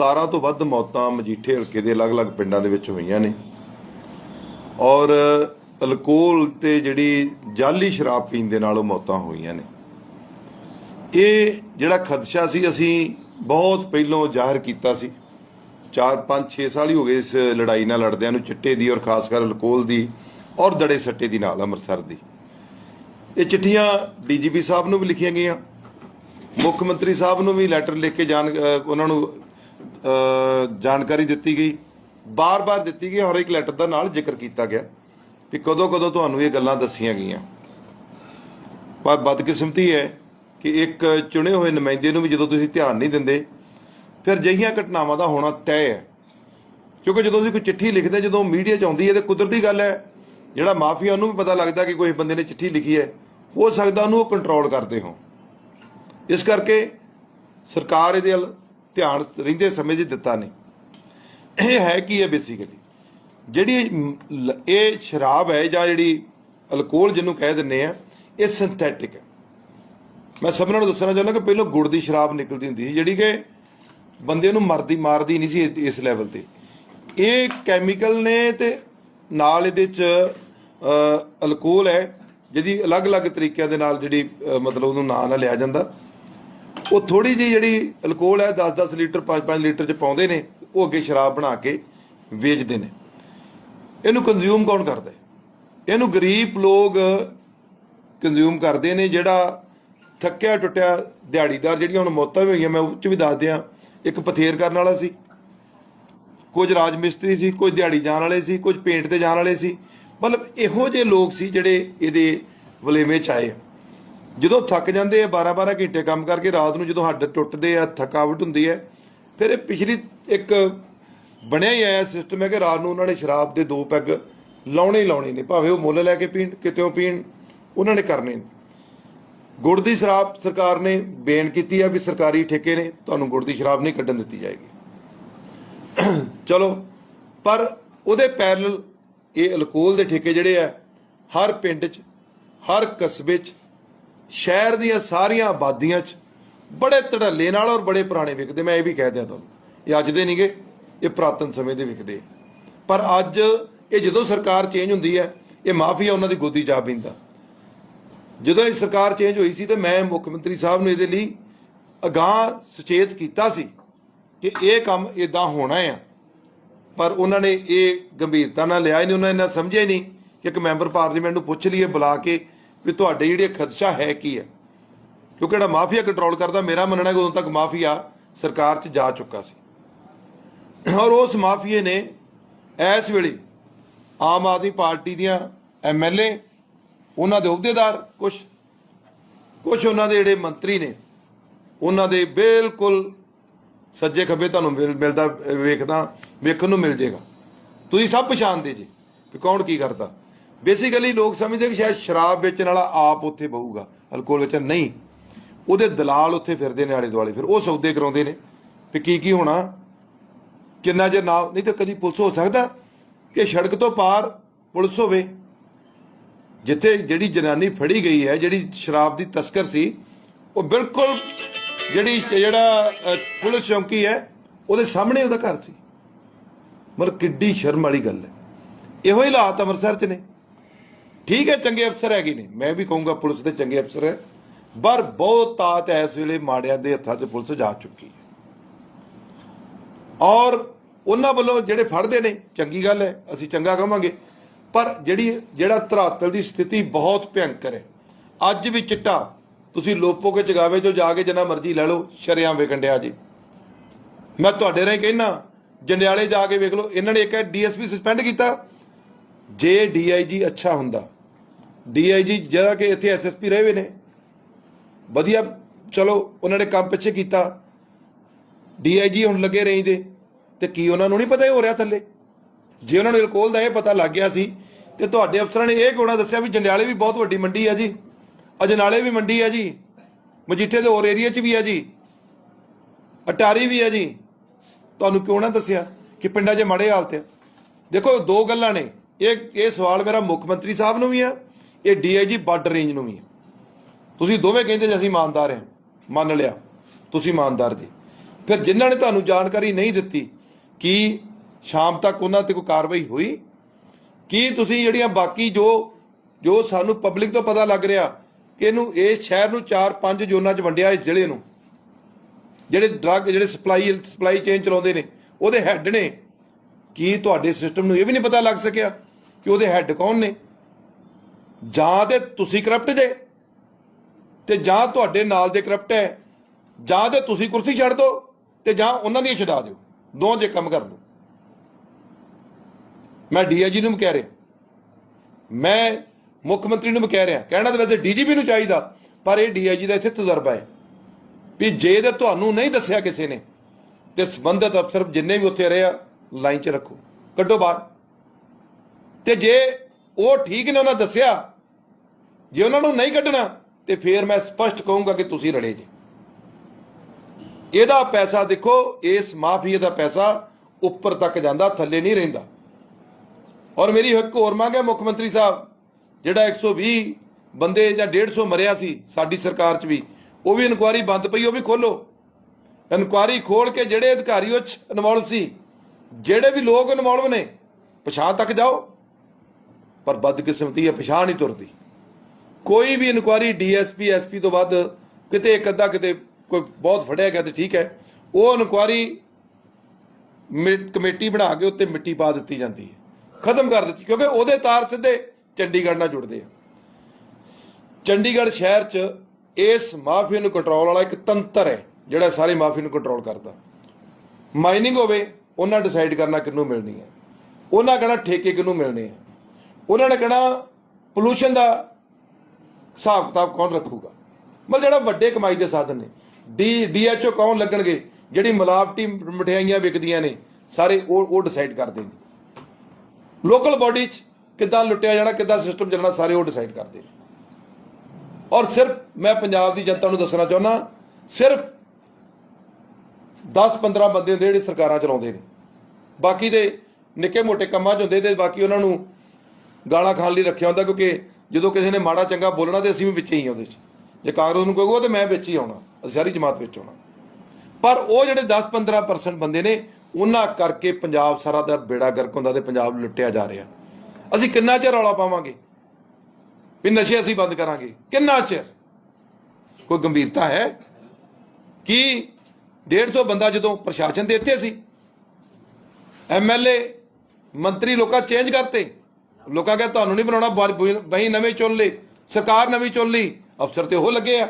17 ਤੋਂ ਵੱਧ ਮੌਤਾਂ ਮਜੀਠੇ ਹਲਕੇ ਦੇ ਅਲੱਗ-ਅਲੱਗ ਪਿੰਡਾਂ ਦੇ ਵਿੱਚ ਹੋਈਆਂ ਨੇ। ਔਰ ਅਲਕੋਹਲ ਤੇ ਜਿਹੜੀ ਜਾਲੀ ਸ਼ਰਾਬ ਪੀਣ ਦੇ ਨਾਲ ਉਹ ਮੌਤਾਂ ਹੋਈਆਂ ਨੇ। ਇਹ ਜਿਹੜਾ ਖਦਸ਼ਾ ਸੀ, ਅਸੀਂ ਬਹੁਤ ਪਹਿਲਾਂ ਜ਼ਾਹਰ ਕੀਤਾ ਸੀ। 4 5 6 ਸਾਲ ਹੀ ਹੋ ਗਏ ਇਸ ਲੜਾਈ ਨਾਲ ਲੜਦਿਆਂ ਨੂੰ ਚਿੱਟੇ ਦੀ ਔਰ ਖਾਸ ਕਰ ਅਲਕੋਹਲ ਦੀ ਔਰ ਦੜੇ ਸੱਟੇ ਦੀ ਨਾਲ ਅੰਮ੍ਰਿਤਸਰ ਦੀ। ਇਹ ਚਿੱਠੀਆਂ ਡੀਜੀਪੀ ਸਾਹਿਬ ਨੂੰ ਵੀ ਲਿਖੀਆਂ ਗਈਆਂ। ਮੁੱਖ ਮੰਤਰੀ ਸਾਹਿਬ ਨੂੰ ਵੀ ਲੈਟਰ ਲਿਖ ਕੇ ਜਾਣ ਉਹਨਾਂ ਨੂੰ ਜਾਣਕਾਰੀ ਦਿੱਤੀ ਗਈ। ਬਾਰ-ਬਾਰ ਦਿੱਤੀ ਗਈ। ਹਰ ਇੱਕ ਲੈਟਰ ਦਾ ਨਾਲ ਜ਼ਿਕਰ ਕੀਤਾ ਗਿਆ ਕਿ ਕਦੋਂ ਕਦੋਂ ਤੁਹਾਨੂੰ ਇਹ ਗੱਲਾਂ ਦੱਸੀਆਂ ਗਈਆਂ। ਪਰ ਬਦਕਿਸਮਤੀ ਹੈ ਕਿ ਇੱਕ ਚੁਣੇ ਹੋਏ ਨੁਮਾਇੰਦੇ ਨੂੰ ਵੀ ਜਦੋਂ ਤੁਸੀਂ ਧਿਆਨ ਨਹੀਂ ਦਿੰਦੇ, ਫਿਰ ਜਹੀਆਂ ਘਟਨਾਵਾਂ ਦਾ ਹੋਣਾ ਤੈਅ ਹੈ। ਕਿਉਂਕਿ ਜਦੋਂ ਤੁਸੀਂ ਕੋਈ ਚਿੱਠੀ ਲਿਖਦੇ ਜਦੋਂ ਮੀਡੀਆ 'ਚ ਆਉਂਦੀ ਹੈ, ਤੇ ਕੁਦਰਤੀ ਗੱਲ ਹੈ, ਜਿਹੜਾ ਮਾਫੀਆ ਉਹਨੂੰ ਵੀ ਪਤਾ ਲੱਗਦਾ ਕਿ ਕੋਈ ਬੰਦੇ ਨੇ ਚਿੱਠੀ ਲਿਖੀ ਹੈ, ਹੋ ਸਕਦਾ ਉਹਨੂੰ ਉਹ ਕੰਟਰੋਲ ਕਰਦੇ ਹੋ ਇਸ ਕਰਕੇ ਸਰਕਾਰ ਇਹਦੇ ਵੱਲ ਧਿਆਨ ਰਹਿੰਦੇ ਸਮੇਂ 'ਚ ਦਿੱਤਾ ਨਹੀਂ। ਇਹ ਹੈ ਕੀ ਹੈ ਬੇਸਿਕਲੀ ਜਿਹੜੀ ਇਹ ਸ਼ਰਾਬ ਹੈ ਜਾਂ ਜਿਹੜੀ ਅਲਕੋਹਲ ਜਿਹਨੂੰ ਕਹਿ ਦਿੰਨੇ ਆ ਇਹ ਸਿੰਥੈਟਿਕ ਹੈ। ਮੈਂ ਸਭਨਾਂ ਨੂੰ ਦੱਸਣਾ ਚਾਹੁੰਦਾ ਕਿ ਪਹਿਲਾਂ ਗੁੜ ਦੀ ਸ਼ਰਾਬ ਨਿਕਲਦੀ ਹੁੰਦੀ ਸੀ ਜਿਹੜੀ ਕਿ ਬੰਦੇ ਨੂੰ ਮਰਦੀ ਮਾਰਦੀ ਨਹੀਂ ਸੀ ਇਸ- ਲੈਵਲ ਤੇ। ਇਹ ਕੈਮੀਕਲ ਨੇ ਤੇ ਨਾਲ ਇਹਦੇ ਚ ਅ, ਅਲਕੋਹਲ ਹੈ ਜਿਹਦੀ ਅਲੱਗ-ਅਲੱਗ ਤਰੀਕਿਆਂ ਦੇ ਨਾਲ ਜਿਹੜੀ ਮਤਲਬ ਉਹਨੂੰ ਨਾਂ ਨਾਲ ਲਿਆ ਜਾਂਦਾ। ਉਹ ਥੋੜੀ ਜਿਹੀ ਜਿਹੜੀ ਅਲਕੋਹਲ ਹੈ 10-10 ਲੀਟਰ 5-5 ਲੀਟਰ ਚ ਪਾਉਂਦੇ ਨੇ, ਉਹ ਅੱਗੇ ਸ਼ਰਾਬ ਬਣਾ ਕੇ ਵੇਚਦੇ ਨੇ। ਇਹਨੂੰ ਕੰਜ਼ਿਊਮ ਕੌਣ ਕਰਦਾ? ਇਹਨੂੰ ਗਰੀਬ ਲੋਕ ਕੰਜ਼ਿਊਮ ਕਰਦੇ ਨੇ, ਜਿਹੜਾ ਥੱਕਿਆ ਟੁੱਟਿਆ ਦਿਹਾੜੀਦਾਰ ਜਿਹੜੀਆਂ ਹੁਣ ਮੌਤਾਂ ਵੀ ਹੋਈਆਂ, ਮੈਂ ਉਹ ਚ ਵੀ ਦੱਸ ਦਿਆਂ। ਇੱਕ ਪਥੇਰ ਕਰਨ ਵਾਲਾ ਸੀ, ਕੁਝ ਰਾਜ ਮਿਸਤਰੀ ਸੀ, ਕੁਝ ਦਿਹਾੜੀ ਜਾਣ ਵਾਲੇ ਸੀ, ਕੁਝ ਪੇਂਟ ਤੇ ਜਾਣ ਵਾਲੇ ਸੀ। ਮਤਲਬ ਇਹੋ ਜਿਹੇ ਲੋਕ ਸੀ ਜਿਹੜੇ ਇਹਦੇ ਵਲੇਵੇਂ ਚ ਆਏ ਜਦੋਂ ਥੱਕ ਜਾਂਦੇ ਆ 12-12 ਘੰਟੇ ਕੰਮ ਕਰਕੇ ਰਾਤ ਨੂੰ ਜਦੋਂ ਹੱਡ ਟੁੱਟਦੇ ਆ, ਥਕਾਵਟ ਹੁੰਦੀ ਹੈ, ਫਿਰ ਇਹ ਪਿਛਲੀ ਇੱਕ ਬਣਿਆ ਹੀ ਆਇਆ ਸਿਸਟਮ ਹੈ ਕਿ ਰਾਤ ਨੂੰ ਉਹਨਾਂ ਨੇ ਸ਼ਰਾਬ ਦੇ ਦੋ ਪੈਗ ਲਾਉਣੇ ਹੀ ਲਾਉਣੇ ਨੇ, ਭਾਵੇਂ ਉਹ ਮੁੱਲ ਲੈ ਕੇ ਪੀਣ, ਕਿਤੇੋਂ ਪੀਣ, ਉਹਨਾਂ ਨੇ ਕਰਨੇ ਨੇ। ਗੁੜ ਦੀ ਸ਼ਰਾਬ ਸਰਕਾਰ ਨੇ ਬੇਨ ਕੀਤੀ ਆ ਵੀ ਸਰਕਾਰੀ ਠੇਕੇ ਨੇ, ਤੁਹਾਨੂੰ ਗੁੜ ਦੀ ਸ਼ਰਾਬ ਨਹੀਂ ਕੱਢਣ ਦਿੱਤੀ ਜਾਏਗੀ। ਚਲੋ, ਪਰ ਉਹਦੇ ਪੈਰਲਲ ਇਹ ਅਲਕੋਹਲ ਦੇ ਠੇਕੇ ਜਿਹੜੇ ਆ, ਹਰ ਪਿੰਡ 'ਚ, ਹਰ ਕਸਬੇ 'ਚ ਸ਼ਹਿਰ ਦੀਆਂ ਸਾਰੀਆਂ ਆਬਾਦੀਆਂ 'ਚ ਬੜੇ ਧੜੱਲੇ ਨਾਲ ਔਰ ਬੜੇ ਪੁਰਾਣੇ ਵਿਕਦੇ। ਮੈਂ ਇਹ ਵੀ ਕਹਿ ਦਿਆਂ ਤੁਹਾਨੂੰ, ਇਹ ਅੱਜ ਦੇ ਨਹੀਂਗੇ, ਇਹ ਪ੍ਰਾਤਨ ਸਮੇਂ ਦੇ ਵਿਕਦੇ ਪਰ ਅੱਜ ਇਹ ਜਦੋਂ ਸਰਕਾਰ ਚੇਂਜ ਹੁੰਦੀ ਹੈ, ਇਹ ਮਾਫੀਆ ਉਹਨਾਂ ਦੀ ਗੋਦੀ ਜਾ ਪੈਂਦਾ। ਜਦੋਂ ਇਹ ਸਰਕਾਰ ਚੇਂਜ ਹੋਈ ਸੀ ਤੇ ਮੈਂ ਮੁੱਖ ਮੰਤਰੀ ਸਾਹਿਬ ਨੂੰ ਇਹਦੇ ਲਈ ਅਗਾਹ ਸੁਚੇਤ ਕੀਤਾ ਸੀ ਕਿ ਇਹ ਕੰਮ ਇਦਾਂ ਹੋਣਾ ਆ। ਪਰ ਉਹਨਾਂ ਨੇ ਇਹ ਗੰਭੀਰਤਾ ਨਾਲ ਲਿਆ ਹੀ ਨਹੀਂ, ਉਹਨਾਂ ਨੇ ਸਮਝਿਆ ਹੀ ਨਹੀਂ ਕਿ ਇੱਕ ਮੈਂਬਰ ਪਾਰਲੀਮੈਂਟ ਨੂੰ ਪੁੱਛ ਲਈਏ, ਬੁਲਾ ਕੇ ਵੀ ਤੁਹਾਡੇ ਜਿਹੜੇ ਖਦਸ਼ਾ ਹੈ ਕੀ ਹੈ? ਕਿਉਂਕਿ ਜਿਹੜਾ ਮਾਫੀਆ ਕੰਟਰੋਲ ਕਰਦਾ, ਮੇਰਾ ਮੰਨਣਾ ਹੈ ਕਿ ਉਦੋਂ ਤੱਕ ਮਾਫੀਆ ਸਰਕਾਰ 'ਚ ਜਾ ਚੁੱਕਾ ਸੀ। ਔਰ ਉਸ ਮਾਫੀਏ ਨੇ ਇਸ ਵੇਲੇ ਆਮ ਆਦਮੀ ਪਾਰਟੀ ਦੀਆਂ ਐਮਐਲਏ ਉਹਨਾਂ ਦੇ ਅਹੁਦੇਦਾਰ ਕੁਝ ਕੁਝ ਉਹਨਾਂ ਦੇ ਜਿਹੜੇ ਮੰਤਰੀ ਨੇ, ਉਹਨਾਂ ਦੇ ਬਿਲਕੁਲ ਸੱਜੇ ਖੱਬੇ ਤੁਹਾਨੂੰ ਮਿਲ- ਮਿਲਦਾ, ਵੇਖਦਾ, ਵੇਖਣ ਨੂੰ ਮਿਲ ਜੇਗਾ। ਤੁਸੀਂ ਸਭ ਪਛਾਣਦੇ ਜੀ ਵੀ ਕੌਣ ਕੀ ਕਰਦਾ। ਬੇਸਿਕਲੀ ਲੋਕ ਸਮਝਦੇ ਕਿ ਸ਼ਾਇਦ ਸ਼ਰਾਬ ਵੇਚਣ ਵਾਲਾ ਆਪ ਉੱਥੇ ਬਹੂਗਾ, ਅਲਕੋਹਲ ਵੇਚਣ। ਨਹੀਂ। ਉਹਦੇ ਦਲਾਲ ਉੱਥੇ ਫਿਰਦੇ ਨੇ ਆਲੇ ਦੁਆਲੇ। ਫਿਰ ਉਹ ਸੌਦੇ ਕਰਾਉਂਦੇ ਨੇ। ਵੀ ਕੀ ਕੀ ਹੋਣਾ? ਕਿੰਨਾ ਜੇ ਨਾ ਨਹੀਂ ਤਾਂ ਕਦੀ ਪੁਲਿਸ ਹੋ ਸਕਦਾ ਕਿ ਸੜਕ ਤੋਂ ਪਾਰ ਪੁਲਿਸ ਹੋਵੇ। ਜਿੱਥੇ ਜਿਹੜੀ ਜਨਾਨੀ ਫੜੀ ਗਈ ਹੈ, ਜਿਹੜੀ ਸ਼ਰਾਬ ਦੀ ਤਸਕਰ ਸੀ, ਉਹ ਬਿਲਕੁਲ ਜਿਹੜੀ ਜਿਹੜਾ ਪੁਲਿਸ ਚੌਂਕੀ ਹੈ, ਉਹਦੇ ਸਾਹਮਣੇ ਉਹਦਾ ਘਰ ਸੀ। ਮਤਲਬ ਕਿੱਡੀ ਸ਼ਰਮ ਵਾਲੀ ਗੱਲ ਹੈ। ਇਹੋ ਹੀ ਹਾਲਾਤ ਅੰਮ੍ਰਿਤਸਰ 'ਚ ਨੇ। ਠੀਕ ਹੈ, ਚੰਗੇ ਅਫਸਰ ਹੈਗੇ ਨੇ। ਮੈਂ ਵੀ ਕਹੂੰਗਾ ਪੁਲਿਸ ਦੇ ਚੰਗੇ ਅਫਸਰ ਹੈ। ਪਰ ਬਹੁਤ ਤਾਤ ਇਸ ਵੇਲੇ ਮਾੜਿਆਂ ਦੇ ਹੱਥਾਂ 'ਚ ਪੁਲਿਸ ਜਾ ਚੁੱਕੀ ਹੈ। ਔਰ ਉਹਨਾਂ ਵੱਲੋਂ ਜਿਹੜੇ ਫੜਦੇ ਨੇ, ਚੰਗੀ ਗੱਲ ਹੈ, ਅਸੀਂ ਚੰਗਾ ਕਹਾਂਗੇ। ਪਰ ਜਿਹੜੀ, ਜਿਹੜਾ ਧਰਾਤਲ ਦੀ ਸਥਿਤੀ ਬਹੁਤ ਭਿਅੰਕਰ ਹੈ। ਅੱਜ ਵੀ ਚਿੱਟਾ ਤੁਸੀਂ ਲੋਪੋ ਕੇ ਚਗਾਵੇ ਜੋ ਜਾ ਕੇ ਜਿੰਨਾ ਮਰਜ਼ੀ ਲੈ ਲਓ ਸ਼ਰਿਆਂ ਵੇਖਣ ਡਿਆ ਜੀ। ਮੈਂ ਤੁਹਾਡੇ ਰਾਹੀਂ ਕਹਿਣਾ ਜੰਡਿਆਲੇ ਜਾ ਕੇ ਵੇਖ ਲਓ, ਇਹਨਾਂ ਨੇ ਇੱਕ ਡੀਐਸਪੀ ਸਸਪੈਂਡ ਕੀਤਾ। ਜੇ ਡੀਆਈਜੀ ਅੱਛਾ ਹੁੰਦਾ ਡੀਆਈਜੀ ਜਿਹੜਾ ਕਿ ਇੱਥੇ ਐਸਐਸਪੀ ਰਹੇ ਹੋਏ ਨੇ। ਵਧੀਆ, ਚਲੋ, ਉਹਨਾਂ ਨੇ ਕੰਮ ਪਿੱਛੇ ਕੀਤਾ। ਡੀਆਈਜੀ ਹੁਣ ਲੱਗੇ ਰਹੀ ਦੇ, ਤੇ ਕੀ ਉਹਨਾਂ ਨੂੰ ਨਹੀਂ ਪਤਾ ਇਹ ਹੋ ਰਿਹਾ ਥੱਲੇ? ਜੇ ਉਹਨਾਂ ਨੂੰ ਅਲਕੋਹਲ ਦਾ ਇਹ ਪਤਾ ਲੱਗ ਗਿਆ ਸੀ, ਤੇ ਤੁਹਾਡੇ ਅਫਸਰਾਂ ਨੇ ਇਹ ਕਿਉਂ ਨਾ ਦੱਸਿਆ ਵੀ ਜੰਡਿਆਲੇ ਵੀ ਬਹੁਤ ਵੱਡੀ ਮੰਡੀ ਆ ਜੀ? ਅਜਨਾਲੇ ਵੀ ਮੰਡੀ ਆ ਜੀ? ਮਜੀਠੇ ਦੇ ਹੋਰ ਏਰੀਆ 'ਚ ਵੀ ਆ ਜੀ? ਅਟਾਰੀ ਵੀ ਆ ਜੀ? ਤੁਹਾਨੂੰ ਕਿਉਂ ਨਾ ਦੱਸਿਆ ਕਿ ਪਿੰਡਾਂ 'ਚ ਮਾੜੇ ਹਾਲਤ ਆ? ਦੇਖੋ, ਦੋ ਗੱਲਾਂ ਨੇ। ਇਹ ਇਹ ਸਵਾਲ ਮੇਰਾ ਮੁੱਖ ਮੰਤਰੀ ਸਾਹਿਬ ਨੂੰ ਵੀ ਆ ਇਹ ਡੀਆਈਜੀ ਬਾਰਡਰ ਰੇਂਜ ਨੂੰ ਵੀ ਹੈ। ਤੁਸੀਂ ਦੋਵੇਂ ਕਹਿੰਦੇ ਜੀ ਅਸੀਂ ਇਮਾਨਦਾਰ ਹਾਂ, ਮੰਨ ਲਿਆ, ਤੁਸੀਂ ਇਮਾਨਦਾਰ ਜੀ। ਫਿਰ ਜਿਨ੍ਹਾਂ ਨੇ ਤੁਹਾਨੂੰ ਜਾਣਕਾਰੀ ਨਹੀਂ ਦਿੱਤੀ ਕਿ ਸ਼ਾਮ ਤੱਕ ਉਹਨਾਂ ਤੇ ਕੋਈ ਕਾਰਵਾਈ ਹੋਈ, ਕੀ ਤੁਸੀਂ ਜਿਹੜੀਆਂ ਬਾਕੀ ਜੋ ਜੋ ਸਾਨੂੰ ਪਬਲਿਕ ਤੋਂ ਪਤਾ ਲੱਗ ਰਿਹਾ ਕਿ ਇਹਨੂੰ, ਇਹ ਸ਼ਹਿਰ ਨੂੰ 4-5 ਜ਼ੋਨਾਂ 'ਚ ਵੰਡਿਆ ਇਸ ਜ਼ਿਲ੍ਹੇ ਨੂੰ, ਜਿਹੜੇ ਡਰੱਗ ਜਿਹੜੇ ਸਪਲਾਈ ਸਪਲਾਈ ਚੇਨ ਚਲਾਉਂਦੇ ਨੇ, ਉਹਦੇ ਹੈੱਡ ਨੇ, ਕੀ ਤੁਹਾਡੇ ਸਿਸਟਮ ਨੂੰ ਇਹ ਵੀ ਨਹੀਂ ਪਤਾ ਲੱਗ ਸਕਿਆ ਕਿ ਉਹਦੇ ਹੈੱਡ ਕੌਣ ਨੇ? ਜਾਂ ਤੇ ਤੁਸੀਂ ਕਰਪਟ ਜੇ, ਤੇ ਜਾਂ ਤੁਹਾਡੇ ਨਾਲ ਦੇ ਕਰਪਟ ਹੈ, ਜਾਂ ਤੇ ਤੁਸੀਂ ਕੁਰਸੀ ਛੱਡ ਦਿਓ ਤੇ ਜਾਂ ਉਹਨਾਂ ਦੀ ਛਡਾ ਦਿਓ, ਦੋਵਾਂ ਜੇ ਕੰਮ ਕਰ ਲਓ। ਮੈਂ ਡੀਆਈਜੀ ਨੂੰ ਵੀ ਕਹਿ ਰਿਹਾ। ਮੈਂ ਮੁੱਖ ਮੰਤਰੀ ਨੂੰ ਵੀ ਕਹਿ ਰਿਹਾ। ਕਹਿਣਾ ਤਾਂ ਵੈਸੇ ਡੀਜੀਪੀ ਨੂੰ ਚਾਹੀਦਾ, ਪਰ ਇਹ ਡੀਆਈਜੀ ਦਾ ਇੱਥੇ ਤਜਰਬਾ ਹੈ। ਵੀ ਜੇ ਤੇ ਤੁਹਾਨੂੰ ਨਹੀਂ ਦੱਸਿਆ ਕਿਸੇ ਨੇ, ਤੇ ਸੰਬੰਧਿਤ ਅਫਸਰ ਜਿੰਨੇ ਵੀ ਉੱਥੇ ਰਹੇ ਆ, ਲਾਈਨ 'ਚ ਰੱਖੋ, ਕੱਢੋ ਬਾਹਰ। ਤੇ ਜੇ ਉਹ ਠੀਕ ਨੇ, ਉਹਨਾਂ ਦੱਸਿਆ ਜੇ ਉਹਨਾਂ ਨੂੰ ਨਹੀਂ ਕੱਢਣਾ, ਤੇ ਫੇਰ ਮੈਂ ਸਪਸ਼ਟ ਕਹੂੰਗਾ ਕਿ ਤੁਸੀਂ ਰਲੇ ਜੇ। ਇਹਦਾ ਪੈਸਾ ਦੇਖੋ, ਇਸ ਮਾਫੀਏ ਦਾ ਪੈਸਾ ਉੱਪਰ ਤੱਕ ਜਾਂਦਾ, ਥੱਲੇ ਨਹੀਂ ਰਹਿੰਦਾ। ਔਰ ਮੇਰੀ ਇੱਕ ਹੋਰ ਮੰਗ ਹੈ ਮੁੱਖ ਮੰਤਰੀ ਸਾਹਿਬ, ਜਿਹੜਾ 120 ਬੰਦੇ ਜਾਂ 150 ਮਰਿਆ ਸੀ ਸਾਡੀ ਸਰਕਾਰ 'ਚ ਵੀ, ਉਹ ਵੀ ਇਨਕੁਆਰੀ ਬੰਦ ਪਈ, ਉਹ ਵੀ ਖੋਲੋ। ਇਨਕੁਆਰੀ ਖੋਲ ਕੇ ਜਿਹੜੇ ਅਧਿਕਾਰੀ ਉਹ ਇਨਵੋਲਵ ਸੀ, ਜਿਹੜੇ ਵੀ ਲੋਕ ਇਨਵੋਲਵ ਨੇ, ਪਛਾਣ ਤੱਕ ਜਾਓ। ਪਰ ਬਦਕਿਸਮਤੀ ਹੈ, ਪਛਾਣ ਨਹੀਂ ਤੁਰਦੀ। ਕੋਈ ਵੀ ਇਨਕੁਆਰੀ ਡੀਐਸਪੀ, ਐਸਪੀ ਤੋਂ ਵੱਧ ਕਿਤੇ ਇੱਕ ਅੱਧਾ ਕਿਤੇ ਕੋਈ ਬਹੁਤ ਫੜਿਆ ਗਿਆ ਤੇ ਠੀਕ ਹੈ। ਉਹ ਇਨਕੁਆਰੀ ਕਮੇਟੀ ਬਣਾ ਕੇ ਉੱਤੇ ਮਿੱਟੀ ਪਾ ਦਿੱਤੀ ਜਾਂਦੀ ਹੈ। ਖਤਮ ਕਰ ਦਿੱਤੀ, ਕਿਉਂਕਿ ਉਹਦੇ ਤਾਰ ਸਿੱਧੇ ਚੰਡੀਗੜ੍ਹ ਨਾਲ ਜੁੜਦੇ ਆ। ਚੰਡੀਗੜ੍ਹ ਸ਼ਹਿਰ 'ਚ ਇਸ ਮਾਫੀਆ ਨੂੰ ਕੰਟਰੋਲ ਵਾਲਾ ਇੱਕ ਤੰਤਰ ਹੈ, ਜਿਹੜਾ ਸਾਰੇ ਮਾਫੀਆ ਨੂੰ ਕੰਟਰੋਲ ਕਰਦਾ। ਮਾਈਨਿੰਗ ਹੋਵੇ, ਉਹਨਾਂ ਡਿਸਾਈਡ ਕਰਨਾ ਕਿਹਨੂੰ ਮਿਲਣੀ ਹੈ। ਉਹਨਾਂ ਕਹਿਣਾ ਠੇਕੇ ਕਿਹਨੂੰ ਮਿਲਣੇ ਆ। ਉਹਨਾਂ ਨੇ ਕਹਿਣਾ ਪੋਲੂਸ਼ਨ ਦਾ ਹਿਸਾਬ ਕਿਤਾਬ ਕੌਣ ਰੱਖੂਗਾ? ਮਤਲਬ ਜਿਹੜਾ ਵੱਡੇ ਕਮਾਈ ਦੇ ਸਾਧਨ ਨੇ। ਡੀ, ਡੀਐਚਓ ਕੌਣ ਲੱਗਣਗੇ? ਜਿਹੜੀ ਮਿਲਾਵਟੀ ਮਠਿਆਈਆਂ ਵਿਕਦੀਆਂ ਨੇ, ਸਾਰੇ ਉਹ ਉਹ ਡਿਸਾਈਡ ਕਰਦੇ ਨੇ। ਲੋਕਲ ਬਾਡੀ 'ਚ ਕਿੱਦਾਂ ਲੁੱਟਿਆ ਜਾਣਾ, ਕਿੱਦਾਂ ਸਿਸਟਮ ਚੱਲਣਾ, ਸਾਰੇ ਉਹ ਡਿਸਾਈਡ ਕਰਦੇ ਨੇ। ਔਰ ਸਿਰਫ, ਮੈਂ ਪੰਜਾਬ ਦੀ ਜਨਤਾ ਨੂੰ ਦੱਸਣਾ ਚਾਹੁੰਦਾ, ਸਿਰਫ 10-15 ਬੰਦੇ ਹੁੰਦੇ ਜਿਹੜੇ ਸਰਕਾਰਾਂ ਚਲਾਉਂਦੇ ਨੇ। ਬਾਕੀ ਦੇ ਨਿੱਕੇ ਮੋਟੇ ਕੰਮਾਂ 'ਚ ਹੁੰਦੇ ਤੇ ਬਾਕੀ ਉਹਨਾਂ ਨੂੰ ਗਾਲਾਂ ਖਾਣ ਲਈ ਰੱਖਿਆ ਹੁੰਦਾ, ਕਿਉਂਕਿ ਜਦੋਂ ਕਿਸੇ ਨੇ ਮਾੜਾ ਚੰਗਾ ਬੋਲਣਾ ਤੇ ਅਸੀਂ ਵੀ ਵਿੱਚ ਹੀ ਆ ਉਹਦੇ 'ਚ। ਜੇ ਕਾਂਗਰਸ ਨੂੰ ਕਹੂਗਾ ਤੇ ਮੈਂ ਵਿੱਚ ਹੀ ਆਉਣਾ, ਅਸੀਂ ਸਾਰੀ ਜਮਾਤ ਵਿੱਚ ਆਉਣਾ। ਪਰ ਉਹ ਜਿਹੜੇ 10-15% ਬੰਦੇ ਨੇ, ਉਹਨਾਂ ਕਰਕੇ ਪੰਜਾਬ ਸਾਰਾ ਦਾ ਬੇੜਾ ਗਰਕ ਹੁੰਦਾ ਤੇ ਪੰਜਾਬ ਲੁੱਟਿਆ ਜਾ ਰਿਹਾ। ਅਸੀਂ ਕਿੰਨਾ ਚਿਰ ਰੌਲਾ ਪਾਵਾਂਗੇ? ਵੀ ਨਸ਼ੇ ਅਸੀਂ ਬੰਦ ਕਰਾਂਗੇ। ਕਿੰਨਾ ਚਿਰ? ਕੋਈ ਗੰਭੀਰਤਾ ਹੈ? ਕੀ 150 ਬੰਦਾ ਜਦੋਂ ਪ੍ਰਸ਼ਾਸਨ ਦੇ ਇੱਥੇ ਸੀ ਐਮਐਲਏ ਮੰਤਰੀ ਲੋਕਾਂ ਚੇਂਜ ਕਰਤੇ ਲੋਕਾਂ ਕਹਿੰਦੇ ਤੁਹਾਨੂੰ ਨਹੀਂ ਬਣਾਉਣਾ ਬਈ ਨਵੇਂ ਚੁਣ ਲਏ ਸਰਕਾਰ ਨਵੀਂ ਚੁਣ ਲਈ। ਅਫਸਰ ਤੇ ਉਹ ਲੱਗੇ ਆ।